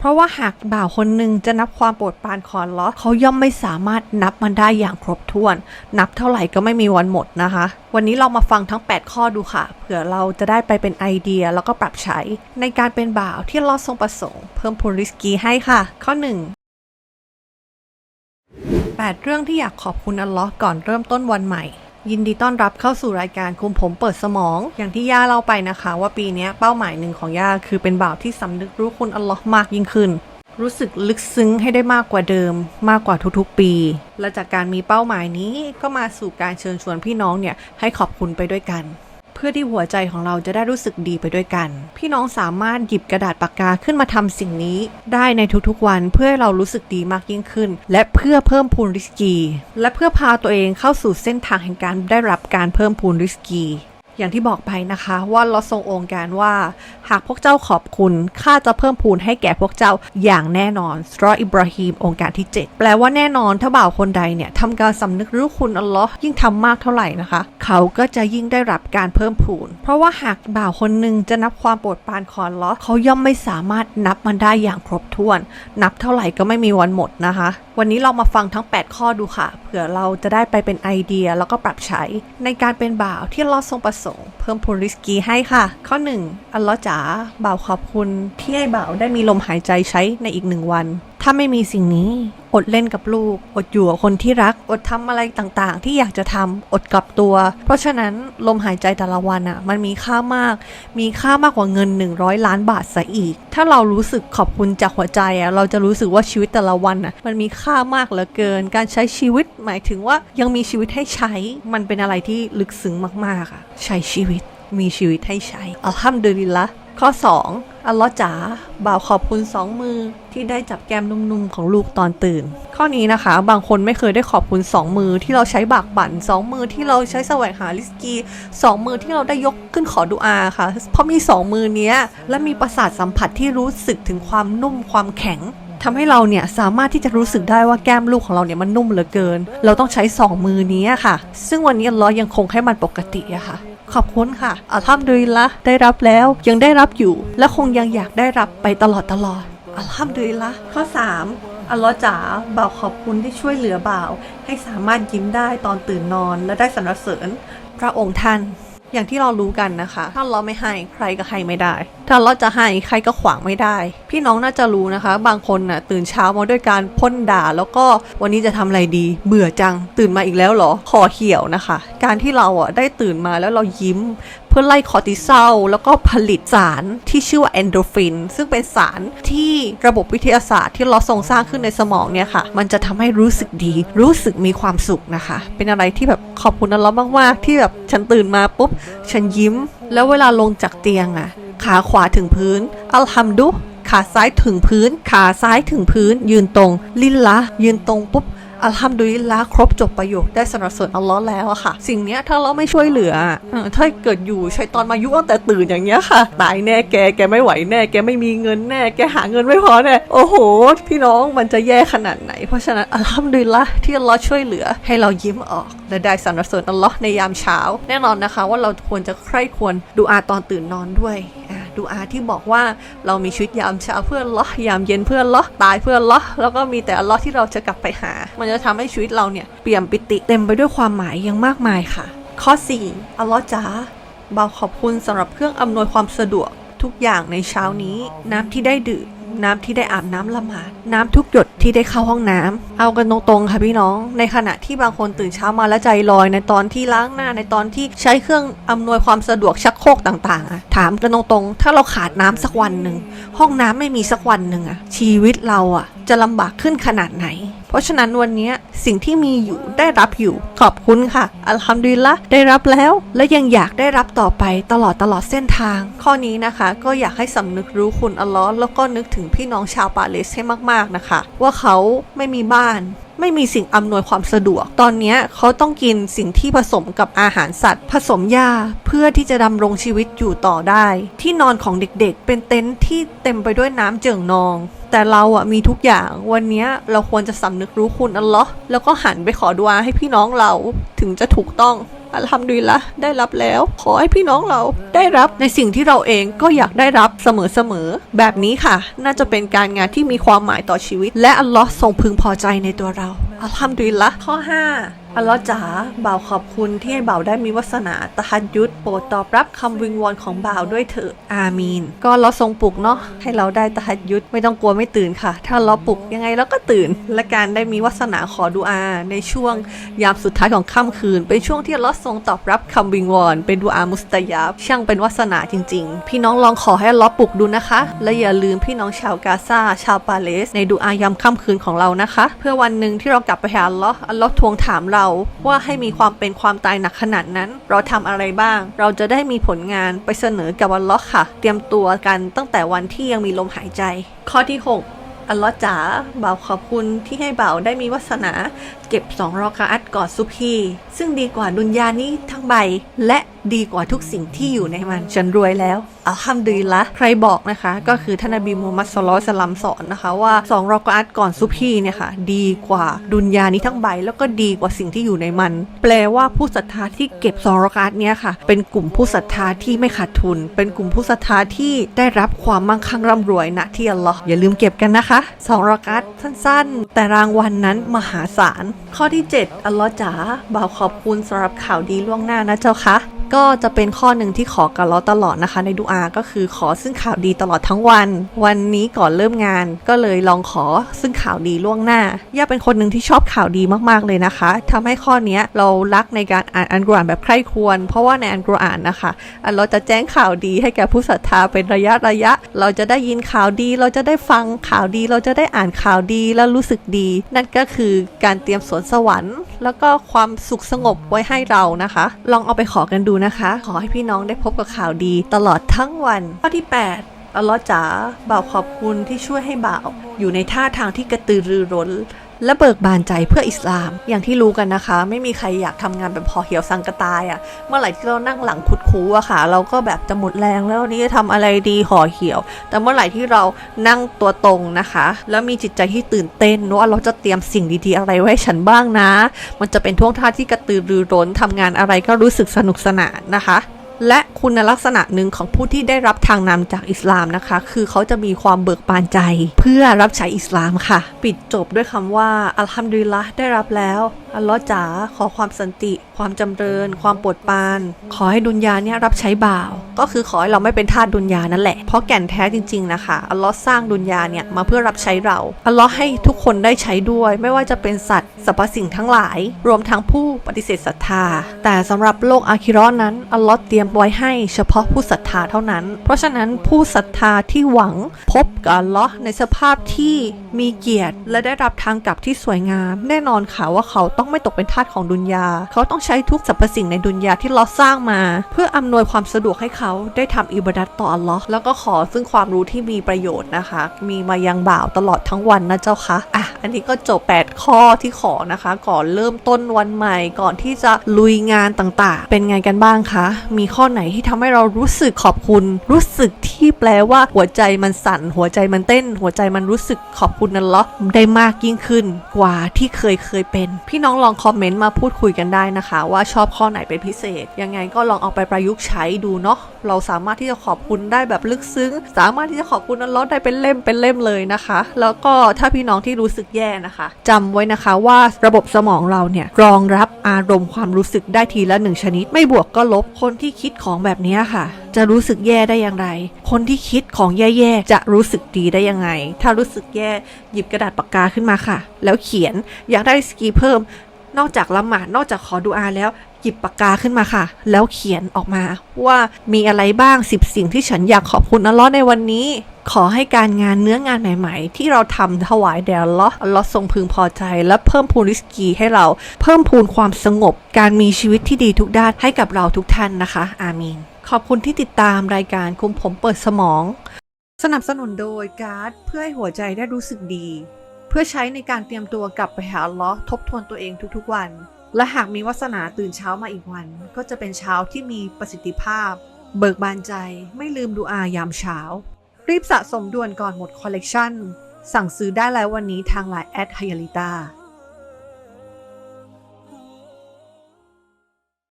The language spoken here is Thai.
เพราะว่าหากบ่าวคนหนึ่งจะนับความโปรดปรานของลเลาะห์เขาย่อมไม่สามารถนับมันได้อย่างครบถ้วน นับเท่าไหร่ก็ไม่มีวันหมดนะคะ วันนี้เรามาฟังทั้ง 8 ข้อดูค่ะ เผื่อเราจะได้ไปเป็นไอเดียแล้วก็ปรับใช้ ในการเป็นบ่าวที่ลอฮ์ทรงประสงค์ เพิ่มพูนริสกีให้ค่ะ ข้อ 1 8 เรื่องที่อยากขอบคุณอัลลอฮ์ก่อนเริ่มต้นวันใหม่ ยินดีต้อนรับเข้าสู่รายการคุมผมเปิดสมอง อย่างที่ย่าเล่าไปนะคะ ว่าปีนี้เป้าหมายหนึ่งของย่าคือเป็นบ่าวที่สำนึกรู้คุณอัลลอฮ์มากยิ่งขึ้น รู้สึกลึกซึ้งให้ได้มากกว่าเดิม มากกว่าทุกๆปี และจากการมีเป้าหมายนี้ก็มาสู่การเชิญชวนพี่น้องเนี่ยให้ขอบคุณไปด้วยกัน พื่อที่หัวใจของเราจะได้รู้สึกดีไปด้วยกัน พี่น้องสามารถหยิบกระดาษปากกาขึ้นมาทำสิ่งนี้ ได้ในทุกๆวันเพื่อให้เรารู้สึกดีมากยิ่งขึ้น และเพื่อเพิ่มพูนริสกี และเพื่อพาตัวเองเข้าสู่เส้นทางแห่งการได้รับการเพิ่มพูนริสกี อย่างที่บอกไปนะคะว่าเราทรงองค์การว่า หากพวกเจ้าขอบคุณข้าจะเพิ่มพูนให้แก่พวกเจ้าอย่างแน่นอนสตรออิบราฮิมองค์การที่ 7 แปลว่าแน่นอนถ้าบ่าวคนใดเนี่ยทำการสำนึกรู้คุณอัลลอฮ์ยิ่งทำมากเท่าไหร่นะคะ เขาก็จะยิ่งได้รับการเพิ่มพูน เพราะว่าหากบ่าวคนหนึ่งจะนับความโปรดปรานของอัลลอฮ์เขาย่อมไม่สามารถนับมันได้อย่างครบถ้วน นับเท่าไหร่ก็ไม่มีวันหมดนะคะ วันนี้เรามาฟังทั้ง 8 ข้อดูค่ะเผื่อเราจะได้ไปเป็นไอเดียแล้วก็ปรับใช้ในการเป็นบ่าวที่ลเลอทรงประสง เพิ่มพูนริสกีให้ค่ะ ข้อ 1 อัลลอฮ์จ๋าบ่าวขอบคุณที่ให้บ่าวได้มีลมหายใจใช้ในอีกหนึ่งวัน ถ้าไม่มีสิ่งนี้ อดเล่นกับลูก อดอยู่กับคนที่รัก อดทำอะไรต่างๆ ที่อยากจะทำอดกลับตัว เพราะฉะนั้นลมหายใจแต่ละวันอะ่ะ มันมีค่ามาก มีค่ามากกว่าเงิน 100 ล้านบาทซะอีก ถ้าเรารู้สึกขอบคุณจากหัวใจอะ่ะเราจะรู้สึกว่าชีวิตแต่ละวันอะ มันมีค่ามากเหลือเกิน การใช้ชีวิตหมายถึงว่ายังมีชีวิตให้ใช้ มันเป็นอะไรที่ลึกซึ้งมากๆอะใช้ชีวิตมีชีวิตให้ใช้อัลฮัมดุลิลละข้อ 2 อัลลอฮ์จ๋าบ่าวขอบคุณสองมือที่ได้จับแก้มนุ่มๆของลูกตอนตื่น ข้อนี้นะคะ บางคนไม่เคยได้ขอบคุณสองมือที่เราใช้บากบั่นสองมือที่เราใช้แสวงหาลิสกีสองมือที่เราได้ยกขึ้นขอดุอาค่ะ เพราะมีสองมือเนี้ย และมีประสาทสัมผัสที่รู้สึกถึงความนุ่มความแข็งทำให้เราเนี่ยสามารถที่จะรู้สึกได้ว่าแก้มลูกของเราเนี่ยมันนุ่มเหลือเกิน เราต้องใช้สองมือนี้ค่ะ ซึ่งวันนี้ลเลอยังคงให้มันปกติอะค่ะ ขอบคุณค่ะอัลฮัมดุลิลละได้รับแล้วยังได้รับอยู่ และคงยังอยากได้รับไปตลอดตลอดอัลฮัมดุลิลละข้อ 3 อัลลอฮ์จ๋าบ่าวขอบคุณที่ช่วยเหลือบ่าว ให้สามารถยิ้มได้ตอนตื่นนอนและได้สรรเสริญ พระองค์ท่าน อย่างที่เรารู้กันนะคะ ถ้าเราไม่ให้ใครก็ให้ไม่ได้ ถ้าเราจะให้ใครก็ขวางไม่ได้ พี่น้องน่าจะรู้นะคะ บางคนน่ะตื่นเช้ามาด้วยการพ่นด่า แล้วก็วันนี้จะทำอะไรดี เบื่อจัง ตื่นมาอีกแล้วเหรอคอเหี่ยวนะคะ การที่เราอะได้ตื่นมาแล้วเรายิ้ม พื่อไล่คอร์ติซอลแล้วก็ผลิตสารที่ชื่อว่าเอนโดรฟิน ซึ่งเป็นสารที่ระบบวิทยาศาสตร์ที่เราทรงสร้างขึ้นในสมองเนี่ยค่ะ มันจะทำให้รู้สึกดี รู้สึกมีความสุขนะคะ เป็นอะไรที่แบบขอบคุณอัลเลอฮ์มาก ๆ ที่แบบฉันตื่นมาปุ๊บ ฉันยิ้ม แล้วเวลาลงจากเตียงอะขาขวาถึงพื้น อัลฮัมดุขาซ้ายถึงพื้น ขาซ้ายถึงพื้น ยืนตรง ลิลละยืนตรงปุ๊บ อัลฮัมดุลิลละครบจบประโยคได้สรรเสริญอัลลอฮ์แล้วอะค่ะ สิ่งเนี้ยถ้าเราไม่ช่วยเหลืออถ้าเกิดอยู่ชัยตอนมายุตั้งแต่ตื่นอย่างเงี้ยค่ะ ตายแน่แกแกไม่ไหวแน่ แกไม่มีเงินแน่ แกหาเงินไม่พอแน่โอ้โห พี่น้องมันจะแย่ขนาดไหน เพราะฉะนั้นอัลฮัมดุลิลละที่อัลลอฮ์ช่วยเหลือ ให้เรายิ้มออกและได้สรรเสริญอัลลอฮ์ในยามเช้า แน่นอนนะคะว่าเราควรจะใคร่ควรดูอาตอนตื่นนอนด้วย ดูอาที่บอกว่าเรามีชีวิตยามเช้าเพื่อล้อยามเย็นเพื่อล้อตายเพื่อล้อแล้วก็มีแต่ล้อที่เราจะกลับไปหา มันจะทำให้ชีวิตเราเนี่ยเปี่ยมปิติเต็มไปด้วยความหมายอย่างมากมายค่ะ ข้อ 4 อัลลอฮ์จ๋าบ่าวขอบคุณสำหรับเครื่องอำนวยความสะดวกทุกอย่างในเช้านี้ น้ำที่ได้ดื่ม น้ำที่ได้อาบน้ำละหมาดน้ำทุกหยดที่ได้เข้าห้องน้ำเอากันตรงๆค่ะพี่น้อง ในขณะที่บางคนตื่นเช้ามาแล้วใจลอย ในตอนที่ล้างหน้าในตอนที่ใช้เครื่องอำนวยความสะดวกชักโครกต่างๆอะถามกันตรงๆถ้าเราขาดน้ำสักวันหนึ่งห้องน้ำไม่มีสักวันหนึ่งอะชีวิตเราอะ จะลำบากขึ้นขนาดไหน เพราะฉะนั้นวันนี้สิ่งที่มีอยู่ได้รับอยู่ ขอบคุณค่ะ อัลฮัมดุลิละได้รับแล้ว และยังอยากได้รับต่อไปตลอดตลอดเส้นทาง ข้อนี้นะคะก็อยากให้สำนึกรู้คุณอัลลอฮ์แล้วก็นึกถึงพี่น้องชาวปาเลสให้มากๆนะคะ ว่าเขาไม่มีบ้านไม่มีสิ่งอำนวยความสะดวก ตอนนี้เขาต้องกินสิ่งที่ผสมกับอาหารสัตว์ ผสมยาเพื่อที่จะดำรงชีวิตอยู่ต่อได้ ที่นอนของเด็กๆ เป็นเต็นท์ที่เต็มไปด้วยน้ำเจิ่งนอง แต่เราอะมีทุกอย่างวันนี้เราควรจะสำนึกรู้คุณอัลลอฮ์แล้วก็หันไปขอดุอาให้พี่น้องเราถึงจะถูกต้องอัลฮัมดุลิละได้รับแล้ว ขอให้พี่น้องเราได้รับในสิ่งที่เราเองก็อยากได้รับเสมอๆ แบบนี้ค่ะ น่าจะเป็นการงานที่มีความหมายต่อชีวิต และอัลลอฮ์ทรงพึงพอใจในตัวเราอัลฮัมดุลิลละข้อ 5 อัลลอฮ์จ๋าบ่าวขอบคุณที่ให้บ่าวได้มีวาสนาตะฮัดยุดโปรดตอบรับคำวิงวอนของบ่าวด้วยเถิดอามีน ก็เราทรงปลุกเนาะให้เราได้ตะฮัดยุดไม่ต้องกลัวไม่ตื่นค่ะ ถ้าเราปลุกยังไงเราก็ตื่น และการได้มีวาสนาขอดุอา ในช่วงยามสุดท้ายของค่ำคืน เป็นช่วงที่อัลลอทรงตอบรับคำวิงวอนเป็นดุอามุสตายาบช่างเป็นวาสนาจริง ๆ พี่น้องลองขอให้อัลลอปลุกดูนะคะ และอย่าลืมพี่น้องชาวกาซาชาวปาเลส ในดุอายามค่ำคืนของเรานะคะ เพื่อวันหนึ่งที่เรากลับไปหาอัลลอฮ์อัลลอฮ์ทวงถามเราว่าให้มีความเป็นความตายหนักขนาดนั้น เราทำอะไรบ้าง เราจะได้มีผลงานไปเสนอกับอัลลอฮ์ค่ะ เตรียมตัวกันตั้งแต่วันที่ยังมีลมหายใจ ข้อที่ 6อัลลอฮ์จ๋าบ่าวขอบคุณที่ให้บ่าวได้มีวาสนา เก็บสองรอกาอัตก่อนซุบฮีซึ่งดีกว่าดุนยานี้ทั้งใบ และดีกว่าทุกสิ่งที่อยู่ในมัน ฉันรวยแล้ว อัลฮัมดุลิลละใครบอกนะคะ ก็คือท่านนบีมูฮัมมัดสลอฮุอะลัยฮิวะสัลลัมสอนนะคะว่าสองรอกอัตก่อนซุบฮีเนี่ยค่ะดีกว่าดุนยานี้ทั้งใบ แล้วก็ดีกว่าสิ่งที่อยู่ในมัน แปลว่าผู้ศรัทธาที่เก็บสองรอกอัตเนี่ยค่ะ เป็นกลุ่มผู้ศรัทธาที่ไม่ขาดทุน เป็นกลุ่มผู้ศรัทธาที่ได้รับความมั่งคั่งร่ำรวยณที่อัลลอฮ์อย่าลืมเก็บกันนะคะสองรอกอัตสั้นๆ แต่รางวัลนนั้นมหาศาลข้อที่ 7 อัลลอฮ์จ๋าบ่าวขอบคุณสำหรับข่าวดีล่วงหน้านะเจ้าคะก็จะเป็นข้อหนึ่งที่ขอกับเลอฮ์ตลอดนะคะ ในดูอาก็คือขอซึ่งข่าวดีตลอดทั้งวัน วันนี้ก่อนเริ่มงาน ก็เลยลองขอซึ่งข่าวดีล่วงหน้า ย่าเป็นคนหนึ่งที่ชอบข่าวดีมากๆเลยนะคะทำให้ข้อนี้เรารักในการอ่านอันกรานแบบใคร่ควร เพราะว่าในอันกรานนะคะอัลเลอฮ์จะแจ้งข่าวดีให้แก่ผู้ศรัทธาเป็นระยะระยะ เราจะได้ยินข่าวดี เราจะได้ฟังข่าวดี เราจะได้อ่านข่าวดีแล้วรู้สึกดี นั่นก็คือการเตรียมสวนสวรรค์ แล้วก็ความสุขสงบไว้ให้เรานะคะ ลองเอาไปขอกันดูนะคะ ขอให้พี่น้องได้พบกับข่าวดี ตลอดทั้งวันข้อที่ 8อัลลอฮ์จ๋าบ่าวขอบคุณที่ช่วยให้บ่าว อยู่ในท่าทางที่กระตือรือร้นและเบิกบานใจเพื่ออิสลาม อย่างที่รู้กันนะคะ ไม่มีใครอยากทำงานแบบพอเหี่ยวสังกตายอะ่ะ เมื่อไหร่ที่เรานั่งหลังคุดคูอะค่ะ เราก็แบบจะหมดแรงแล้วนนี้จะทำอะไรดีห่อเหี่ยว แต่เมื่อไหร่ที่เรานั่งตัวตรงนะคะ แล้วมีจิตใจที่ตื่นเต้นว่าเราจะเตรียมสิ่งดีๆอะไรไว้ให้ฉันบ้างนะ มันจะเป็นท่วงท่าที่กระตือรือร้นทำงานอะไรก็รู้สึกสนุกสนานนะคะ และคุณลักษณะหนึ่งของผู้ที่ได้รับทางนำจากอิสลามนะคะ คือเขาจะมีความเบิกบานใจ เพื่อรับใช้อิสลามค่ะ ปิดจบด้วยคำว่าอัลฮัมดุลิลละได้รับแล้วอัลลอฮ์จ๋าขอความสันติ ความจำเริญ ความปรดปาน ขอให้ดุนยาเนี่ยรับใช้บ่าว ก็คือขอให้เราไม่เป็นทาสดุนยานั่นแหละ เพราะแก่นแท้จริงๆนะคะอัลลอฮ์สร้างดุนยาเนี่ยมาเพื่อรับใช้เราอัลลอฮ์ให้ทุกคนได้ใช้ด้วย ไม่ว่าจะเป็นสัตว์สรรพสิ่งทั้งหลาย รวมทั้งผู้ปฏิเสธศรัทธา แต่สำหรับโลกอาคิราะห์นั้นอัลลอฮ์เตรียมไว้ให้เฉพาะผู้ศรัทธาเท่านั้น เพราะฉะนั้นผู้ศรัทธาที่หวังพบกับอัลลอฮ์ในสภาพที่มีเกียรติ และได้รับทางกลับที่สวยงาม แน่นอนค่ะว่าเขาต้องไม่ตกเป็นทาสของดุนยา เขาต้องใช้ทุกสรรพสิ่งในดุนยาที่เราสร้างมา เพื่ออำนวยความสะดวกให้เขาได้ทำอิบาดัตต่ออัลลอฮ์แล้วก็ขอซึ่งความรู้ที่มีประโยชน์นะคะ มีมายังบ่าวตลอดทั้งวันนะเจ้าคะอะอันนี้ก็จบ 8 ข้อที่ขอนะคะ ก่อนเริ่มต้นวันใหม่ ก่อนที่จะลุยงานต่างๆ เป็นไงกันบ้างคะ มีข้อไหนที่ทำให้เรารู้สึกขอบคุณ รู้สึกที่แปลว่าหัวใจมันสั่น หัวใจมันเต้น หัวใจมันรู้สึกขอบคุณนั่นหรอได้มากยิ่งขึ้นกว่าที่เคยเคยเป็น พี่น้องลองคอมเมนต์มาพูดคุยกันได้นะคะ ว่าชอบข้อไหนเป็นพิเศษ ยังไงก็ลองเอาไปประยุกต์ใช้ดูเนาะเราสามารถที่จะขอบคุณได้แบบลึกซึ้ง สามารถที่จะขอบคุณอัลเลอฮ์ได้เป็นเล่มเป็นเล่มเลยนะคะ แล้วก็ถ้าพี่น้องที่รู้สึกแย่นะคะจำไว้นะคะว่าระบบสมองเราเนี่ยรองรับอารมณ์ความรู้สึกได้ทีละหนึ่งชนิด ไม่บวกก็ลบคนที่คิดของแบบนี้ค่ะจะรู้สึกแย่ได้อย่างไร คนที่คิดของแย่ๆ จะรู้สึกดีได้ยังไง ถ้ารู้สึกแย่หยิบกระดาษปากกาขึ้นมาค่ะ แล้วเขียนอยากได้สกีเพิ่ม นอกจากละหมาดนอกจากขอดูอาแล้วหยิบปากกาขึ้นมาค่ะ แล้วเขียนออกมาว่ามีอะไรบ้างสิบสิ่งที่ฉันอยากขอบคุณอัลลอฮ์ในวันนี้ ขอให้การงานเนื้องานใหม่ ๆ ที่เราทำถวายแด่อัลลอฮ์อัลลอฮ์ทรงพึงพอใจ และเพิ่มพูนริสกีให้เรา เพิ่มพูนความสงบ การมีชีวิตที่ดีทุกด้านให้กับเราทุกท่านนะคะ อามีน ขอบคุณที่ติดตามรายการคุมผมเปิดสมอง สนับสนุนโดยการ์ดเพื่อให้หัวใจได้รู้สึกดี เพื่อใช้ในการเตรียมตัวกลับไปหาลเลอทบทวนตัวเองทุกๆวัน และหากมีวาสนาตื่นเช้ามาอีกวัน ก็จะเป็นเช้าที่มีประสิทธิภาพ เบิกบานใจไม่ลืมดูอายามเช้า รีบสะสมด่วนก่อนหมดคอลเลกชันสั่งซื้อได้แล้ววันนี้ทางไลน์แอดฮยาลิตา